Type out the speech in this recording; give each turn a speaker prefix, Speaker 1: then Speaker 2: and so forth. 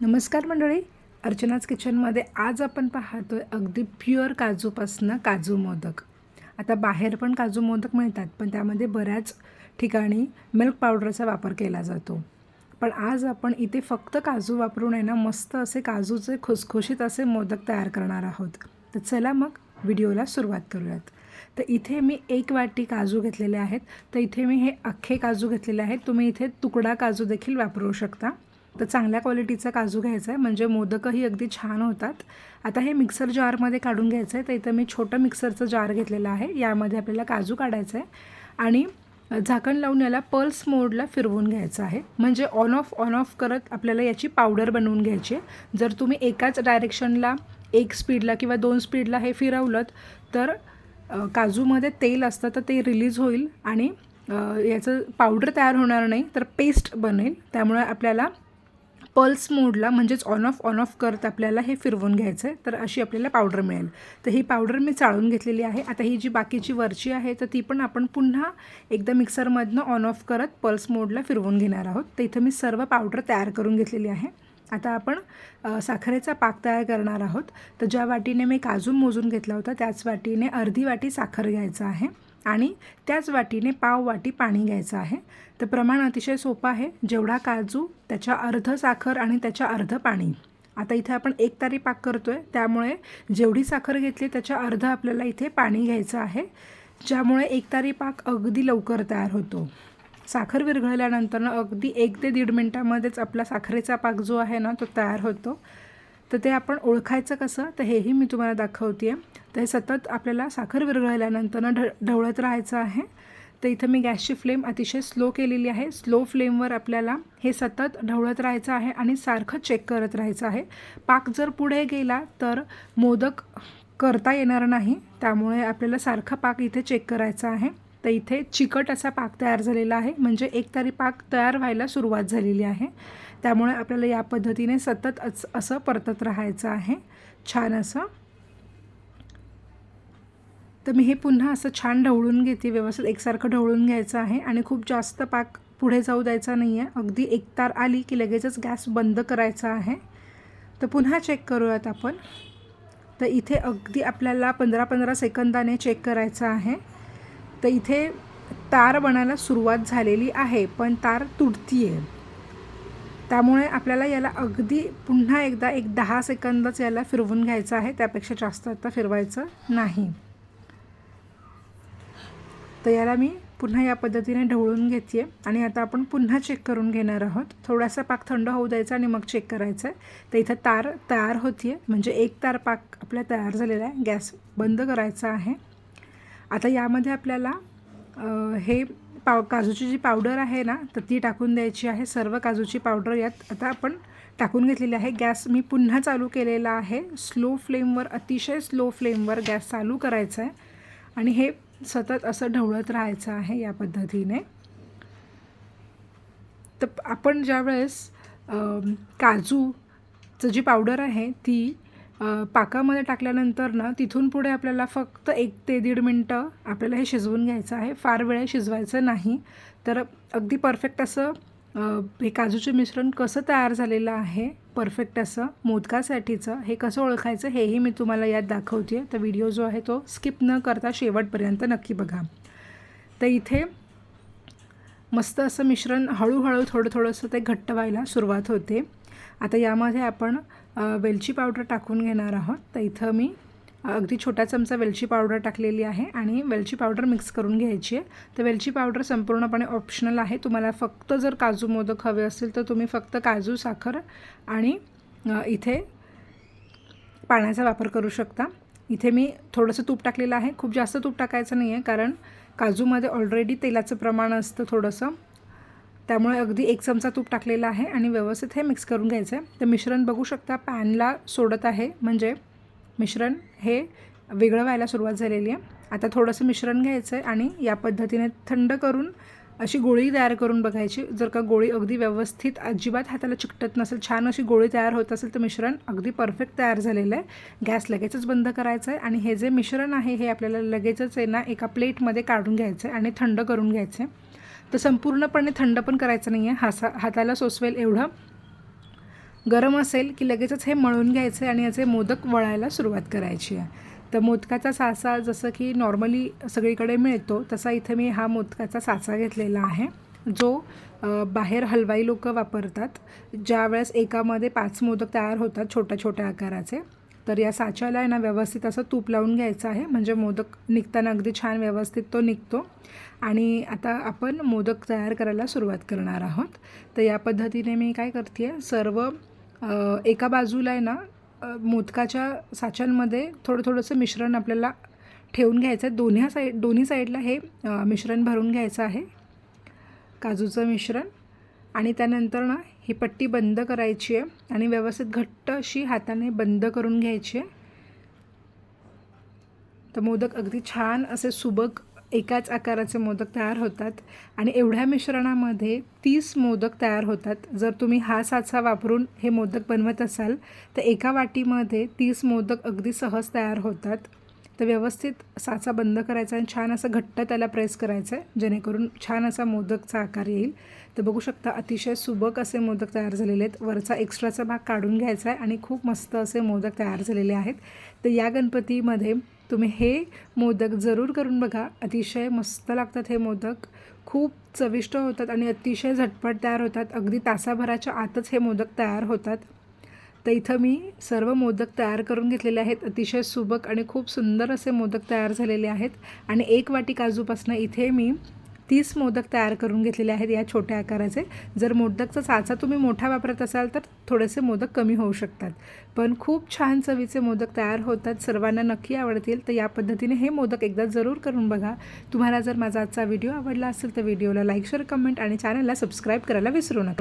Speaker 1: नमस्कार मंडळी. अर्चनाच किचनमध्ये आज आपण पाहतोय अगदी प्युअर काजूपासनं काजू मोदक. आता बाहेर पण काजू मोदक मिळतात पण त्यामध्ये बऱ्याच ठिकाणी मिल्क पावडरचा वापर केला जातो. पण आज आपण इथे फक्त काजू वापरून आहे ना मस्त असे काजूचे खुसखुशीत असे मोदक तयार करणार आहोत. तर चला मग व्हिडिओला सुरुवात करूयात. तर इथे मी एक वाटी काजू घेतलेले आहेत. तर इथे मी हे अख्खे काजू घेतलेले आहेत. तुम्ही इथे तुकडा काजू देखील वापरू शकता. तर चांगल्या क्वालिटीचा काजू घ्यायचा आहे. म्हणजे मोदकही अगदी छान होतात. आता हे मिक्सर जारमध्ये काढून घ्यायचं आहे. तर इथं मी छोटं मिक्सरचं जार घेतलेलं आहे. यामध्ये आपल्याला काजू काढायचं आहे. आणि झाकण लावून याला पल्स मोडला फिरवून घ्यायचं आहे. म्हणजे ऑन ऑफ ऑन ऑफ करत आपल्याला याची पावडर बनवून घ्यायची आहे. जर तुम्ही एकाच डायरेक्शनला एक स्पीडला किंवा दोन स्पीडला हे फिरवलं तर काजूमध्ये तेल असतं तर ते रिलीज होईल. आणि याचं पावडर तयार होणार नाही तर पेस्ट बनेल. त्यामुळे आपल्याला पल्स मोडला म्हणजेच ऑन ऑफ ऑन ऑफ करत आपल्याला हे फिरवून घ्यायचं आहे तर अशी आपल्याला पावडर मिळेल. तर ही पावडर मी चाळून घेतलेली आहे. आता ही जी बाकीची वरची आहे तर ती पण आपण पुन्हा एकदा मिक्सरमधनं ऑन ऑफ करत पल्स मोडला फिरवून घेणार आहोत. तर इथं मी सर्व पावडर तयार करून घेतलेली आहे. आता आपण साखरेचा पाक तयार करणार आहोत. तर ज्या वाटीने मी काजू मोजून घेतला होता त्याच वाटीने अर्धी वाटी साखर घ्यायचं आहे. आणि त्याच वाटीने पाव वाटी पाणी घ्यायचं आहे. तर प्रमाण अतिशय सोपं आहे. जेवढा काजू त्याच्या अर्ध साखर आणि त्याच्या अर्ध पाणी. आता इथे आपण एक तारी पाक करतो आहे त्यामुळे जेवढी साखर घेतली त्याच्या अर्ध आपल्याला इथे पाणी घ्यायचं आहे. ज्यामुळे एक तारी पाक अगदी लवकर तयार होतो. साखर विरघळल्यानंतर अगदी एक ते दीड मिनटामध्येच आपला साखरेचा पाक जो आहे ना तो तयार होतो. तर ते आपण ओळखायचं कसं? तर हेही मी तुम्हाला दाखवते तर हे सतत आपल्याला साखर विरघळल्यानंतर ढ ढवळत राहायचं आहे. तर इथं मी गॅसची फ्लेम अतिशय स्लो केलेली आहे. स्लो फ्लेमवर आपल्याला हे सतत ढवळत राहायचं आहे आणि सारखं चेक करत राहायचं आहे. पाक जर पुढे गेला तर मोदक करता येणार नाही. त्यामुळे आपल्याला सारखा पाक इथे चेक करायचा आहे. तर इथे चिकट असा पाक तयार झालेला आहे. म्हणजे एक तारी पाक तयार व्हायला सुरुवात झालेली आहे. त्यामुळे आपल्याला या पद्धतीने सतत अस असं परतत राहायचं आहे. छान असं. तर मी हे पुन्हा असं छान ढवळून घेते व्यवस्थित एकसारखं ढवळून घ्यायचं आहे. आणि खूप जास्त पाक पुढे जाऊ द्यायचा नाही आहे अगदी एक तार आली की लगेचच गॅस बंद करायचा आहे. तर पुन्हा चेक करूयात आपण. तर इथे अगदी आपल्याला पंधरा पंधरा सेकंदाने चेक करायचं आहे. तर इथे तार बनायला सुरुवात झालेली आहे पण तार तुटती आहे त्यामुळे आपल्याला याला अगदी पुन्हा एकदा एक दहा सेकंदच याला फिरवून घ्यायचं आहे त्यापेक्षा जास्त आता फिरवायचं नाही. तर याला मी पुन्हा या पद्धतीने ढवळून घेते आणि आता आपण पुन्हा चेक करून घेणार आहोत. थोडासा पाक थंड होऊ द्यायचा आणि मग चेक करायचं आहे तर इथं तार तयार होती आहे म्हणजे एक तार पाक आपला तयार झालेला आहे. गॅस बंद करायचा आहे. आता यामध्ये आपल्याला हे पाव काजूची जी पावडर आहे ना तर ती टाकून द्यायची आहे. सर्व काजूची पावडर यात आता आपण टाकून घेतलेली आहे. गॅस मी पुन्हा चालू केलेला आहे. स्लो फ्लेमवर अतिशय स्लो फ्लेमवर गॅस चालू करायचा आहे. आणि हे सतत असं ढवळत राहायचं आहे या पद्धतीने. तर आपण ज्यावेळेस काजूचं जी पावडर आहे ती पाकामध्ये टाकल्यानंतर ना तिथून पुढे आपल्याला फक्त एक ते दीड मिनटं आपल्याला हे शिजवून घ्यायचं आहे. फार वेळ शिजवायचं नाही. तर अगदी परफेक्ट असं हे काजूचे मिश्रण कसं तयार झालेलं आहे परफेक्ट असं मोदकासाठीचं हे कसं ओळखायचं हेही मी तुम्हाला यात दाखवते तर व्हिडिओ जो आहे तो स्किप न करता शेवटपर्यंत नक्की बघा. तर इथे मस्त असं मिश्रण हळूहळू थोडं थोडंसं ते घट्ट व्हायला सुरुवात होते. आता यामध्ये आपण वेलची पावडर टाकून घेणार आहोत. तर इथं मी अगदी छोटा चमचा वेलची पावडर टाकलेली आहे आणि वेलची पावडर मिक्स करून घ्यायची आहे. तर वेलची पावडर संपूर्णपणे ऑप्शनल आहे. तुम्हाला फक्त जर काजू मोदक हवे असतील तर तुम्ही फक्त काजू साखर आणि इथे पाण्याचा वापर करू शकता. इथे मी थोडंसं तूप टाकलेलं आहे. खूप जास्त तूप टाकायचं नाही आहे कारण काजूमध्ये ऑलरेडी तेलाचं प्रमाण असतं थोडंसं. त्यामुळे अगदी एक चमचा तूप टाकलेला आहे आणि व्यवस्थित हे मिक्स करून घ्यायचं आहे. तर मिश्रण बघू शकता पॅनला सोडत आहे. म्हणजे मिश्रण हे वेगळं व्हायला सुरुवात झालेली आहे. आता थोडंसं मिश्रण घ्यायचं आहे आणि या पद्धतीने थंड करून अशी गोळी तयार करून बघायची. जर का गोळी अगदी व्यवस्थित अजिबात हाताला चिकटत नसेल छान अशी गोळी तयार होत असेल तर मिश्रण अगदी परफेक्ट तयार झालेलं आहे. गॅस लगेचच बंद करायचं आहे आणि हे जे मिश्रण आहे हे आपल्याला लगेचच आहे ना एका प्लेटमध्ये काढून घ्यायचं आहे आणि थंड करून घ्यायचं आहे. तर संपूर्णपणे थंड पण करायचं नाही आहे हासा हाताला सोसवेल एवढं. गरम असेल की लगेचच हे मळून घ्यायचे आणि याचे मोदक वळायला सुरुवात करायची आहे. तर मोदकाचा साचा जसं की नॉर्मली सगळीकडे मिळतो तसा इथे मी हा मोदकाचा साचा घेतलेला आहे. जो बाहेर हलवाई लोक वापरतात ज्यावेळेस एकामध्ये पाच मोदक तयार होतात छोट्या छोट्या आकाराचे. तर या साच्याला आहे ना व्यवस्थित असं तूप लावून घ्यायचं आहे. म्हणजे मोदक निघताना अगदी छान व्यवस्थित तो निघतो. आणि आता आपण मोदक तयार करायला सुरुवात करणार आहोत. तर या पद्धतीने मी काय करते आहे सर्व एका बाजूला आहे ना मोदकाच्या साच्यांमध्ये थोडं थोडंसं मिश्रण आपल्याला ठेवून घ्यायचं आहे दोन्ही साईड दोन्ही साईडला हे मिश्रण भरून घ्यायचं आहे. काजूचं मिश्रण. आणि त्यानंतर ना ही पट्टी बंद करायची आहे आणि व्यवस्थित घट्ट अशी हाताने बंद करून घ्यायची आहे. तर मोदक अगदी छान असे सुबक एकाच आकाराचे मोदक तयार होतात आणि एवढ्या मिश्रणामध्ये तीस मोदक तयार होतात. जर तुम्ही हा साचा वापरून हे मोदक बनवत असाल तर एका वाटीमध्ये तीस मोदक अगदी सहज तयार होतात. तर व्यवस्थित साचा बंद करायचा आणि छान असं घट्ट त्याला प्रेस करायचं आहे जेणेकरून छान असा मोदकचा आकार येईल. तर बघू शकता अतिशय सुबक असे मोदक तयार झालेले आहेत. वरचा एक्स्ट्राचा भाग काढून घ्यायचा आहे आणि खूप मस्त असे मोदक तयार झालेले आहेत. तर या गणपतीमध्ये तुम्ही हे मोदक जरूर करून बघा. अतिशय मस्त लागतात हे मोदक. खूप चविष्ट होतात आणि अतिशय झटपट तयार होतात. अगदी तासाभराच्या आतच हे मोदक तयार होतात. तर इथं मी सर्व मोदक तयार करून घेतलेले आहेत. अतिशय सुबक आणि खूप सुंदर असे मोदक तयार झालेले आहेत. आणि एक वाटी काजूपासून इथे मी तीस मोदक तयार करून घेतलेले आहेत या छोट्या आकाराचे. जर मोदकचा साचा तुम्ही मोठा वापरत असाल तर थोडेसे मोदक कमी होऊ शकतात. पण खूप छान चवीचे मोदक तयार होतात. सर्वांना नक्की आवडतील. तर या पद्धतीने हे मोदक एकदा जरूर करून बघा. तुम्हाला जर माझा आजचा व्हिडिओ आवडला असेल तर व्हिडिओला लाईक शेअर कमेंट आणि चॅनलला सबस्क्राईब करायला विसरू नका.